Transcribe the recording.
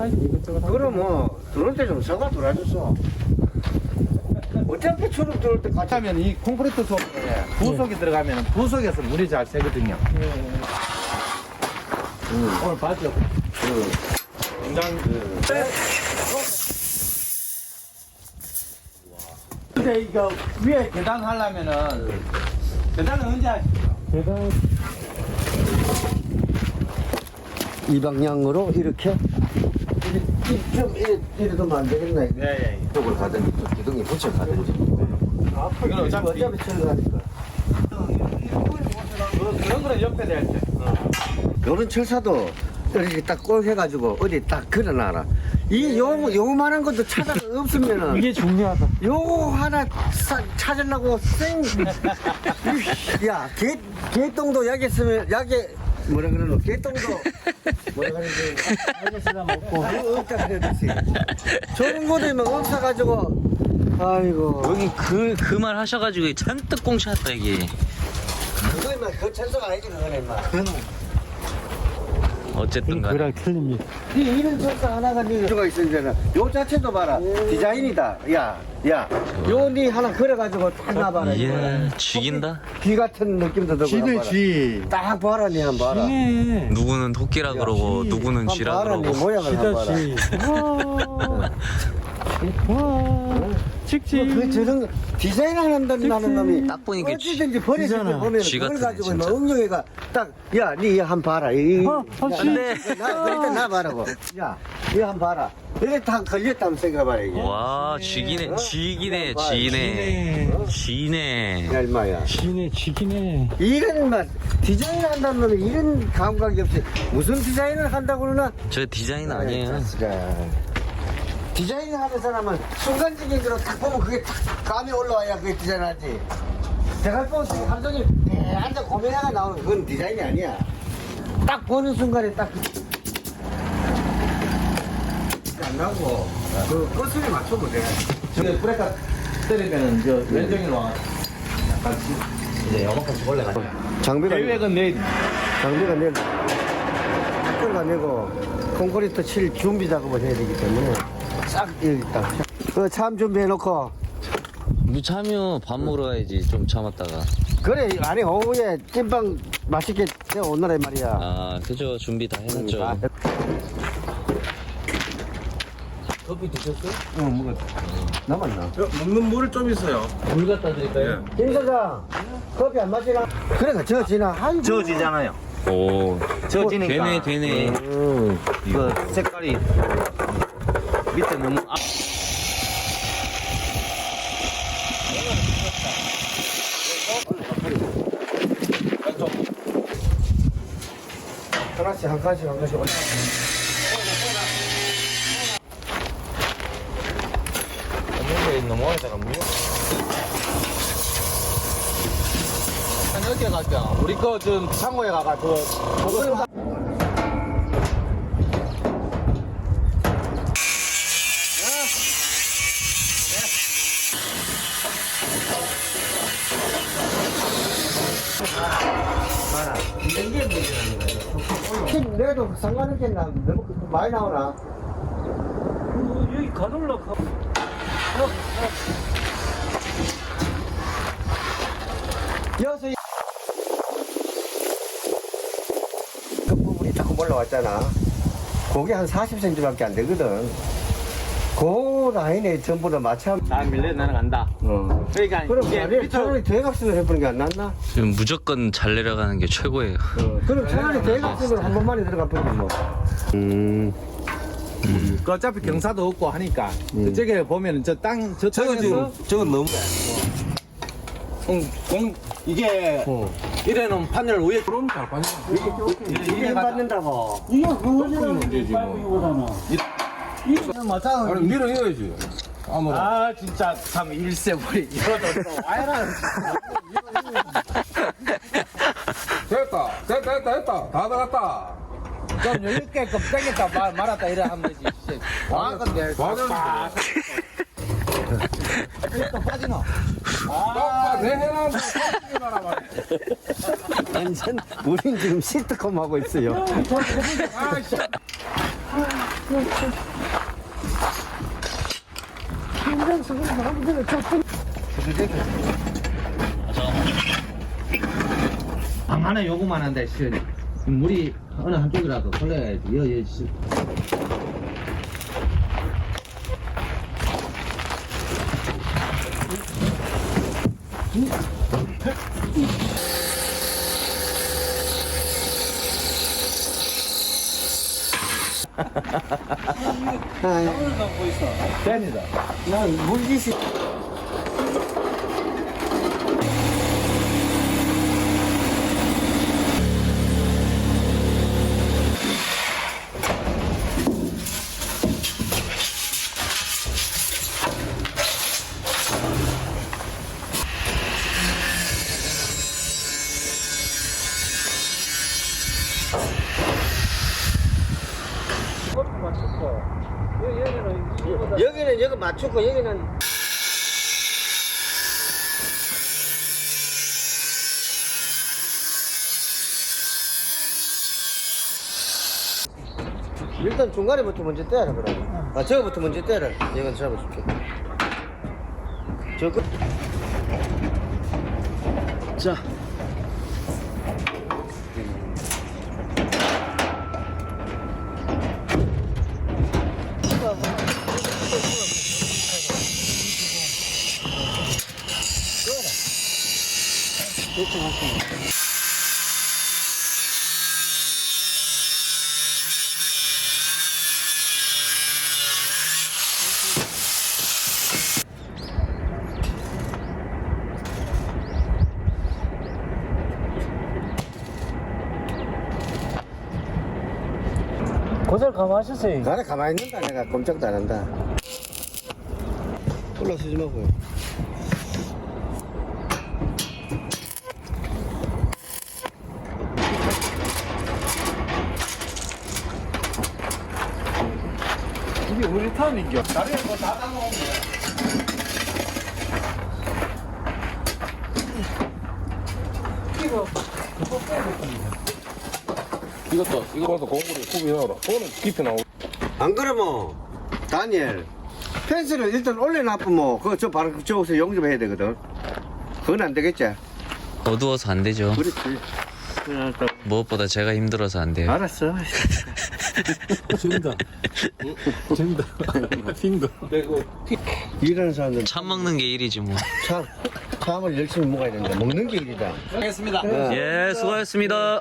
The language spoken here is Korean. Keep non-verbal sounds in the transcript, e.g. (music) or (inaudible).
사이즈 이것저것. 그럼 뭐 들어올 때 좀 서가 들어와줬어. 어차피 초록 들어올 때 같이 하면 이 콘크리트 속에 부속이 들어가면 부속에서 물이 잘 새거든요. 오늘 봤죠? 공장 그. 근데 이거 위에 계단 하려면은 계단은 언제 하시죠? 계단 이 방향으로 이렇게 이- 좀 이래, 이래도 안 되겠나? 예, 예. 이쪽을 가든지 또 기둥이 붙여 가든지. 이건 어차피 어차피. 그- 그런 거는 옆에 될 때. 요런 철사도 이렇게 딱 꼴 해가지고 어디 딱 걸어놔라. 이 요, 요만한 것도 찾아 없으면은 이게 중요하다. 요 하나 사, 찾으려고 쌩. (laughs) 야, 개, 개똥도 약에 쓰면, 약에, 뭐라 그러노? 개똥도, 뭐라 그러지? 쓰다 먹고, 없다 그러듯이. 좋은 거도 막 없어가지고, 아이고. 여기 그 그 말 하셔가지고 잔뜩 꽁쳤다 이게 그거 임마, 그 철수가 아니지, 그거는 임마. 어쨌든 간에 그랑 틀립니다. 이 이런 철수 하나가 니 들어가 있으면, 요 자체도 봐라. 디자인이다. 야, 야. 요니 하나 걸어가지고 딱 놔봐라. 이거. 이야 죽인다 귀 같은 느낌도 들고. 쥐네 봐라. 쥐. 딱 봐라, 니 한번 봐라. 쥐네. 누구는 토끼라 그러고 누구는 한번 쥐라 봐라, 니 그러고 모양을 쥐다 한번 봐라. 쥐. (laughs) 와. 와. 칙칙. 그 저런 디자인 한다는 놈이 딱 보니까 쥐- 어찌든지 버리지. 보면 쥐 그걸 같으네, 가지고 진짜. 막 응용해가 딱야니 한 봐라 이 어, 어, 쥐. 안돼 나 그러니까 나 봐라고 야 이 한 봐라 이게 다 걸렸다면 생각해봐라 이게 와 쥐기네 어? 쥐기네 봐, 쥐네 어? 쥐네 야 임마야 쥐네 쥐기네. 이런 막 디자인 한다는 놈이 이런 감각이 없이 무슨 디자인을 한다고 그러나 저 디자인 아니에요 자식아. 디자인 하는 사람은 순간적인 거로 딱 보면 그게 딱 감이 올라와야 그게 디자인하지. 제가 보면 에, 앉아 고민하가 나오는 그건 디자인이 아니야. 딱 보는 순간에 딱. 안 나고 그 거슬이 맞춰면 돼. 저기 브레이크 때리면은 저 왼쪽으로 와. 약간 이제 요만큼씩 올라가죠. 장비가 계획은 내일. 장비가 내일 끌가 내고 콘크리트 칠 준비 작업을 해야 되기 때문에 싹 일단 그참 준비해놓고. 무참요 밥 먹으러 가야지 좀 참았다가. 그래 아니 오후에 찐빵 맛있게 내온나라 말이야. 아 그죠. 준비 다 해놨죠. 아, 커피 드셨어요? 어 뭐가 남았나? 먹는 물을 좀 있어요. 물 갖다 드릴까요? 김 사장 커피 안 마시나? 그래 저 지나? 한 저지잖아요. 오. 저지니까. 되네 되네. 음. 그 색깔이 밑에 너무 아, 하나씩 한 칸씩 한 칸씩 올라 모양이다가 무. 한 여기 갈게요. 우리 거 좀 창고에 가가 저 그거 킴 내도 상관없겠나 너무 많이 나오나 여기 가둘러 가. 여기서 이- 그 부분이 자꾸 올라왔잖아. 그게 한 40cm밖에 안 되거든. 그 라인에 전부 다 맞춰. 나 밀레 나는 간다. 어. 그러니까 그럼 이게 차라리, 밑으로 차라리 대각선을 해보는 게 안 낫나? 지금 무조건 잘 내려가는 게 최고예요 그럼 차라리 대각선으로 한 번만에 들어가 보지 뭐. 음. 그 어차피 경사도 없고 하니까 그쪽에 보면은 저 땅저 땅에서 지금 저건 너무. 공, 공 이게 어. 이래는 판넬 위에 그럼 잘 빠져. 이게 받는다고. 이게 그거는 문제지 뭐. 아니 밀어 이어야지. 아무. 아 진짜 참 일세월이 이러다 또 와이라. 됐다. 됐다 됐다 됐다. 다 들어갔다. 좀 여유있게 겁쟁했다 말, 말았다 이래 하면 되지. 진짜. 와 근데 맞아. 또 빠지노. 아, 내 말이야. 완전, 우린 지금 시트콤 하고 있어요. 아, 씨. 방 하나 요구만 한다 씨. 물이 어느 한쪽이라도 걸려야지 여, 여, 씨. (laughs) 됩니다 난 물기시. 여기는 여기 맞추고 여기는 일단 중간에부터 먼저 떼라 그래. 아 저거부터 먼저 떼라. 이건 잡아줄게. 저거. 자. 고생 감하셨어요. 나를 가만히 있는다 내가 꼼짝도 안 한다. 올라서지 마고. 이게 우리 탐인겨. 이것도 이거도 공구리 구비 넣어라 그거는 깊이 나오고 안 그러면 다니엘 펜스를 일단 올려놔보면 그거 저 바로 저기서 용접해야 되거든. 그건 안 되겠지. 어두워서 안 되죠. 그렇지. 무엇보다 제가 힘들어서 안 돼요. 알았어. 정다. 정다. 핑거. 일하는 사람들 참 먹는 게 일이지 뭐. 참 참을 열심히 먹어야 된다. 먹는 게 일이다. 알겠습니다 예, 수고하셨습니다.